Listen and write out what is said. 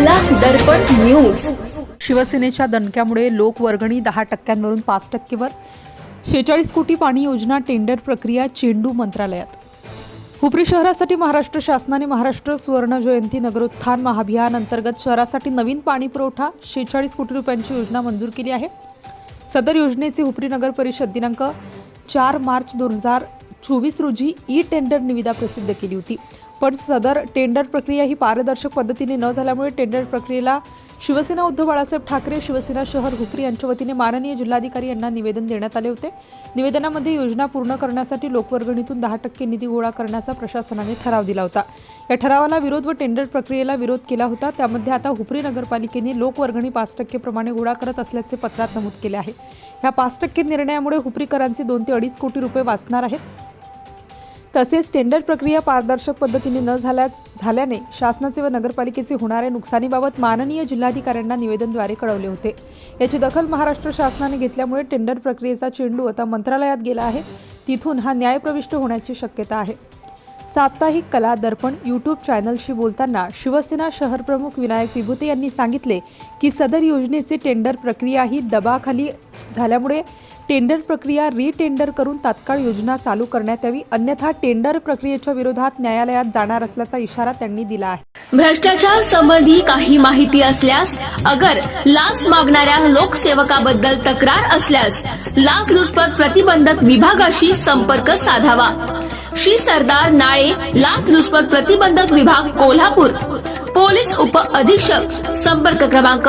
दर्पण news. शिवसेनेच्या दणक्यामुळे लोकवर्गणी दहा टक्क्यांवरून पाच टक्केवर. शेचाळीस कोटी पाणी योजना टेंडर प्रक्रिया चेंडू मंत्रालयात. हुपरी शहरासाठी महाराष्ट्र शासनाने महाराष्ट्र सुवर्ण जयंती नगरोत्थान महाअभियान अंतर्गत शहरासाठी नवीन पाणी पुरवठा शेचाळीस कोटी रुपयांची योजना मंजूर केली आहे. सदर योजनेचे हुपरी नगर परिषद दिनांक चार मार्च दोन हजार चोवीस रोजी ई टेंडर निविदा प्रसिद्ध केली होती. पण सदर टेंडर प्रक्रिया ही पारदर्शक पद्धतीने न झाल्यामुळे टेंडर प्रक्रियेला शिवसेना उद्धव बाळासाहेब ठाकरे शिवसेना शहर हुपरी यांच्या वतीने माननीय जिल्हाधिकारी यांना निवेदन देण्यात आले होते. निवेदनामध्ये योजना पूर्ण करण्यासाठी लोकवर्गणीतून दहा टक्के निधी गोळा करण्याचा प्रशासनाने ठराव दिला होता. या ठरावाला विरोध व टेंडर प्रक्रियेला विरोध केला होता. त्यामध्ये आता हुपरी नगरपालिकेने लोकवर्गणी पाच टक्के प्रमाणे गोळा करत असल्याचे पत्रात नमूद केले आहे. ह्या पाच टक्के निर्णयामुळे हुपरीकरांचे दोन ते अडीच कोटी रुपये वाचणार आहेत. तसेच टेंडर प्रक्रिया पारदर्शक पद्धतीने न झाल्या झाल्याने शासनाचे व नगरपालिकेचे होणाऱ्या नुकसानीबाबत माननीय जिल्हाधिकाऱ्यांना निवेदनद्वारे कळवले होते. याची दखल महाराष्ट्र शासनाने घेतल्यामुळे टेंडर प्रक्रियेचा चेंडू आता मंत्रालयात गेला आहे. तिथून हा न्यायप्रविष्ट होण्याची शक्यता आहे. साप्ताहिक कला दर्पण यूट्यूब चॅनलशी बोलताना शिवसेना शहर प्रमुख विनायक विभूते यांनी सांगितले की सदर योजनेचे टेंडर प्रक्रिया ही दबाखाली झाल्यामुळे टेंडर प्रक्रिया रिटेंडर करून तात्काळ योजना चालू करण्यात यावी. अन्यथा टेंडर प्रक्रियेच्या विरोधात न्यायालयात जाणार असल्याचा इशारा त्यांनी दिला आहे. भ्रष्टाचार संबंधी काही माहिती असल्यास अगर लाच मागणाऱ्या लोकसेवकाबद्दल तक्रार असल्यास लाचलुचपत प्रतिबंधक विभागाशी संपर्क साधावा. श्री सरदार नाळे लाचलुचपत प्रतिबंधक विभाग कोल्हापूर. पोलीस उप अधीक्षक संपर्क क्रमांक